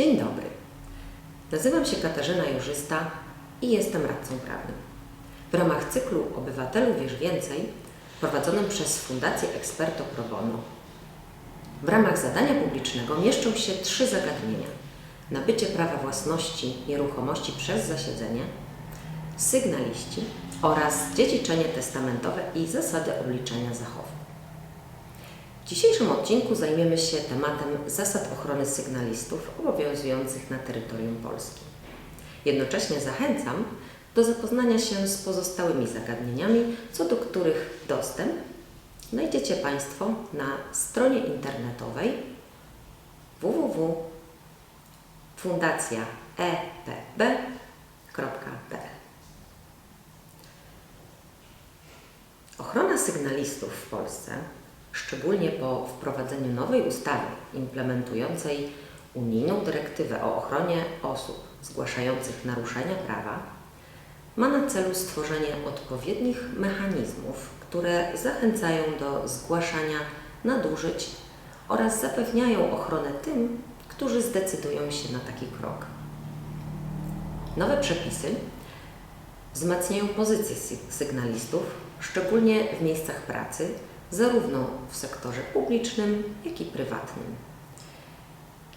Dzień dobry. Nazywam się Katarzyna Jurzysta i jestem radcą prawnym. W ramach cyklu Obywatelu Wiesz Więcej, prowadzonym przez Fundację Experto Pro Bono, w ramach zadania publicznego mieszczą się trzy zagadnienia. Nabycie prawa własności nieruchomości przez zasiedzenie, sygnaliści oraz dziedziczenie testamentowe i zasady obliczenia zachowku. W dzisiejszym odcinku zajmiemy się tematem zasad ochrony sygnalistów obowiązujących na terytorium Polski. Jednocześnie zachęcam do zapoznania się z pozostałymi zagadnieniami, co do których dostęp znajdziecie Państwo na stronie internetowej www.fundacjaepb.pl. Ochrona sygnalistów w Polsce, szczególnie po wprowadzeniu nowej ustawy implementującej unijną dyrektywę o ochronie osób zgłaszających naruszenia prawa, ma na celu stworzenie odpowiednich mechanizmów, które zachęcają do zgłaszania nadużyć oraz zapewniają ochronę tym, którzy zdecydują się na taki krok. Nowe przepisy wzmacniają pozycję sygnalistów, szczególnie w miejscach pracy, zarówno w sektorze publicznym, jak i prywatnym.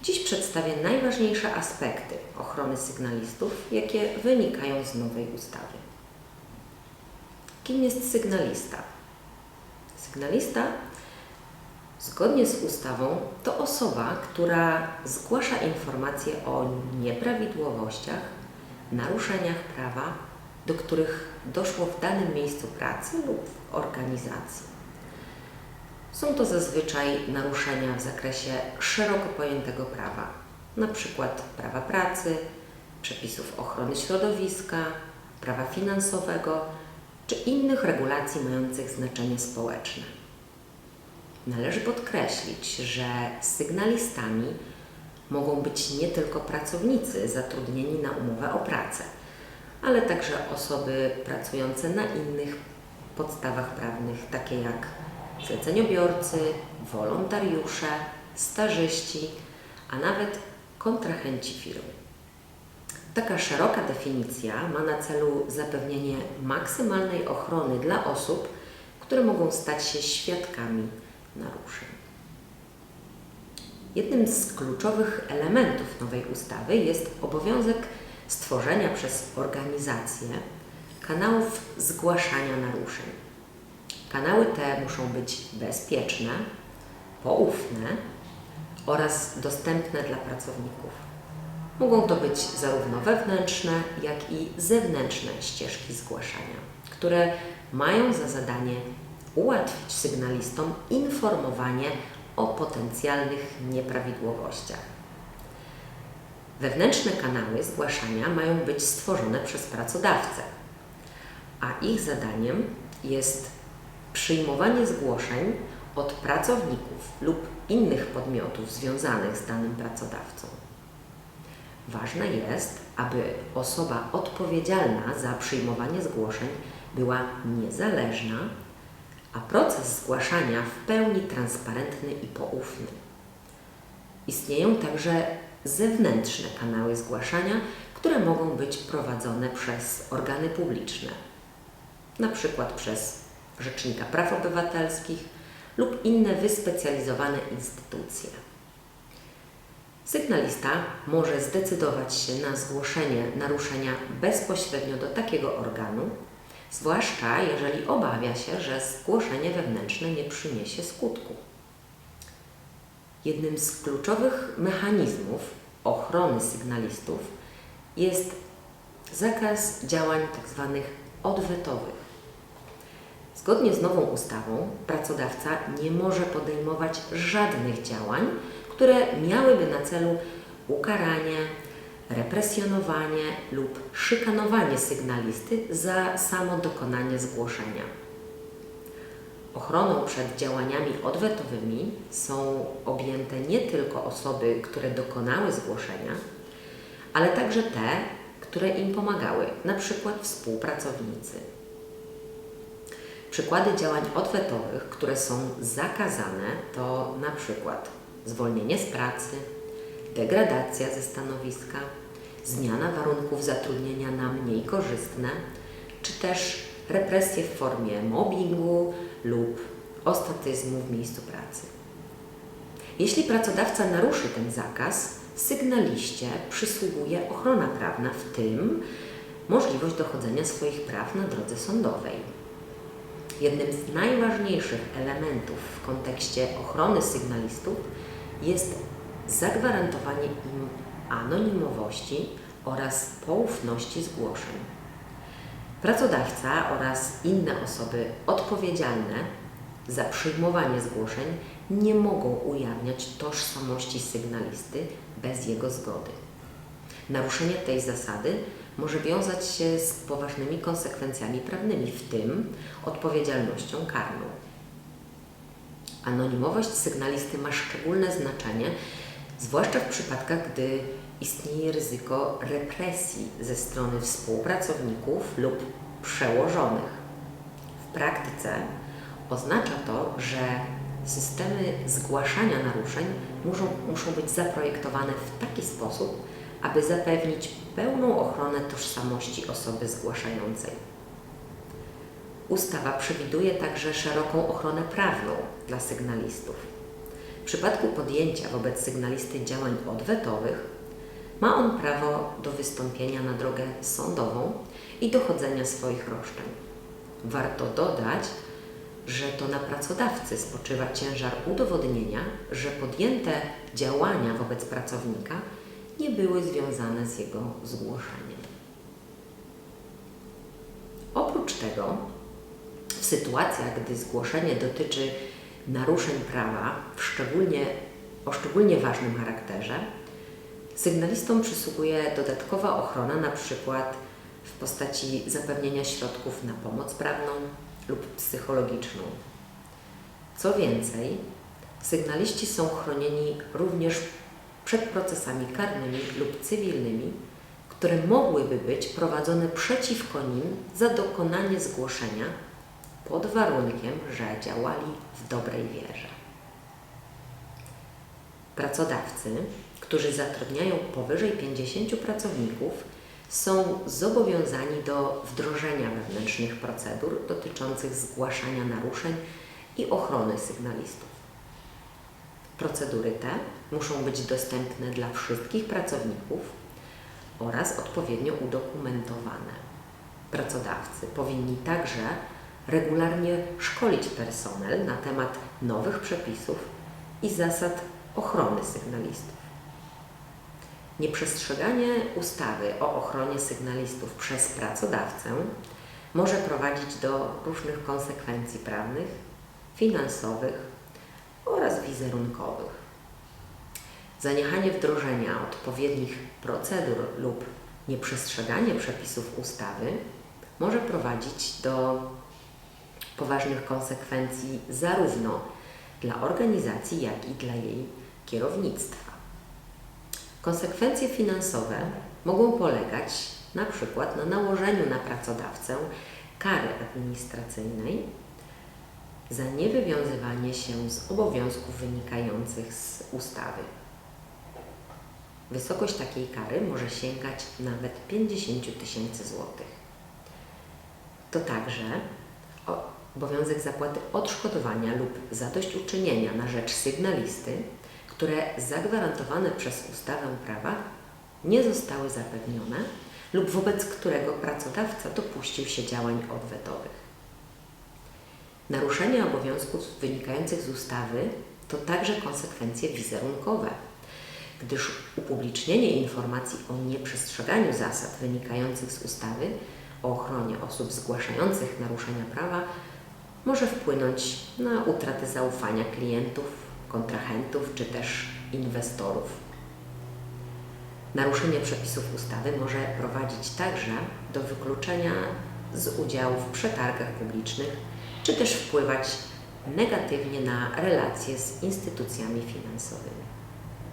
Dziś przedstawię najważniejsze aspekty ochrony sygnalistów, jakie wynikają z nowej ustawy. Kim jest sygnalista? Sygnalista, zgodnie z ustawą, to osoba, która zgłasza informacje o nieprawidłowościach, naruszeniach prawa, do których doszło w danym miejscu pracy lub w organizacji. Są to zazwyczaj naruszenia w zakresie szeroko pojętego prawa, np. prawa pracy, przepisów ochrony środowiska, prawa finansowego czy innych regulacji mających znaczenie społeczne. Należy podkreślić, że sygnalistami mogą być nie tylko pracownicy zatrudnieni na umowę o pracę, ale także osoby pracujące na innych podstawach prawnych, takie jak zleceniobiorcy, wolontariusze, stażyści, a nawet kontrahenci firmy. Taka szeroka definicja ma na celu zapewnienie maksymalnej ochrony dla osób, które mogą stać się świadkami naruszeń. Jednym z kluczowych elementów nowej ustawy jest obowiązek stworzenia przez organizację kanałów zgłaszania naruszeń. Kanały te muszą być bezpieczne, poufne oraz dostępne dla pracowników. Mogą to być zarówno wewnętrzne, jak i zewnętrzne ścieżki zgłaszania, które mają za zadanie ułatwić sygnalistom informowanie o potencjalnych nieprawidłowościach. Wewnętrzne kanały zgłaszania mają być stworzone przez pracodawcę, a ich zadaniem jest przyjmowanie zgłoszeń od pracowników lub innych podmiotów związanych z danym pracodawcą. Ważne jest, aby osoba odpowiedzialna za przyjmowanie zgłoszeń była niezależna, a proces zgłaszania w pełni transparentny i poufny. Istnieją także zewnętrzne kanały zgłaszania, które mogą być prowadzone przez organy publiczne, na przykład przez Rzecznika Praw Obywatelskich lub inne wyspecjalizowane instytucje. Sygnalista może zdecydować się na zgłoszenie naruszenia bezpośrednio do takiego organu, zwłaszcza jeżeli obawia się, że zgłoszenie wewnętrzne nie przyniesie skutku. Jednym z kluczowych mechanizmów ochrony sygnalistów jest zakaz działań tzw. odwetowych. Zgodnie z nową ustawą pracodawca nie może podejmować żadnych działań, które miałyby na celu ukaranie, represjonowanie lub szykanowanie sygnalisty za samo dokonanie zgłoszenia. Ochroną przed działaniami odwetowymi są objęte nie tylko osoby, które dokonały zgłoszenia, ale także te, które im pomagały, przykład współpracownicy. Przykłady działań odwetowych, które są zakazane, to na przykład zwolnienie z pracy, degradacja ze stanowiska, zmiana warunków zatrudnienia na mniej korzystne, czy też represje w formie mobbingu lub ostatyzmu w miejscu pracy. Jeśli pracodawca naruszy ten zakaz, sygnaliście przysługuje ochrona prawna, w tym możliwość dochodzenia swoich praw na drodze sądowej. Jednym z najważniejszych elementów w kontekście ochrony sygnalistów jest zagwarantowanie im anonimowości oraz poufności zgłoszeń. Pracodawca oraz inne osoby odpowiedzialne za przyjmowanie zgłoszeń nie mogą ujawniać tożsamości sygnalisty bez jego zgody. Naruszenie tej zasady może wiązać się z poważnymi konsekwencjami prawnymi, w tym odpowiedzialnością karną. Anonimowość sygnalisty ma szczególne znaczenie, zwłaszcza w przypadkach, gdy istnieje ryzyko represji ze strony współpracowników lub przełożonych. W praktyce oznacza to, że systemy zgłaszania naruszeń muszą, muszą być zaprojektowane w taki sposób, aby zapewnić pełną ochronę tożsamości osoby zgłaszającej. Ustawa przewiduje także szeroką ochronę prawną dla sygnalistów. W przypadku podjęcia wobec sygnalisty działań odwetowych ma on prawo do wystąpienia na drogę sądową i dochodzenia swoich roszczeń. Warto dodać, że to na pracodawcy spoczywa ciężar udowodnienia, że podjęte działania wobec pracownika nie były związane z jego zgłoszeniem. Oprócz tego, w sytuacjach, gdy zgłoszenie dotyczy naruszeń prawa, w szczególnie, o szczególnie ważnym charakterze, sygnalistom przysługuje dodatkowa ochrona, na przykład w postaci zapewnienia środków na pomoc prawną lub psychologiczną. Co więcej, sygnaliści są chronieni również przed procesami karnymi lub cywilnymi, które mogłyby być prowadzone przeciwko nim za dokonanie zgłoszenia pod warunkiem, że działali w dobrej wierze. Pracodawcy, którzy zatrudniają powyżej 50 pracowników, są zobowiązani do wdrożenia wewnętrznych procedur dotyczących zgłaszania naruszeń i ochrony sygnalistów. Procedury te muszą być dostępne dla wszystkich pracowników oraz odpowiednio udokumentowane. Pracodawcy powinni także regularnie szkolić personel na temat nowych przepisów i zasad ochrony sygnalistów. Nieprzestrzeganie ustawy o ochronie sygnalistów przez pracodawcę może prowadzić do różnych konsekwencji prawnych, finansowych oraz wizerunkowych. Zaniechanie wdrożenia odpowiednich procedur lub nieprzestrzeganie przepisów ustawy może prowadzić do poważnych konsekwencji zarówno dla organizacji, jak i dla jej kierownictwa. Konsekwencje finansowe mogą polegać na przykład na nałożeniu na pracodawcę kary administracyjnej za niewywiązywanie się z obowiązków wynikających z ustawy. Wysokość takiej kary może sięgać nawet 50 tysięcy złotych. To także obowiązek zapłaty odszkodowania lub zadośćuczynienia na rzecz sygnalisty które zagwarantowane przez ustawę prawa nie zostały zapewnione lub wobec którego pracodawca dopuścił się działań odwetowych. Naruszenie obowiązków wynikających z ustawy to także konsekwencje wizerunkowe, gdyż upublicznienie informacji o nieprzestrzeganiu zasad wynikających z ustawy o ochronie osób zgłaszających naruszenia prawa może wpłynąć na utratę zaufania klientów kontrahentów czy też inwestorów. Naruszenie przepisów ustawy może prowadzić także do wykluczenia z udziału w przetargach publicznych, czy też wpływać negatywnie na relacje z instytucjami finansowymi.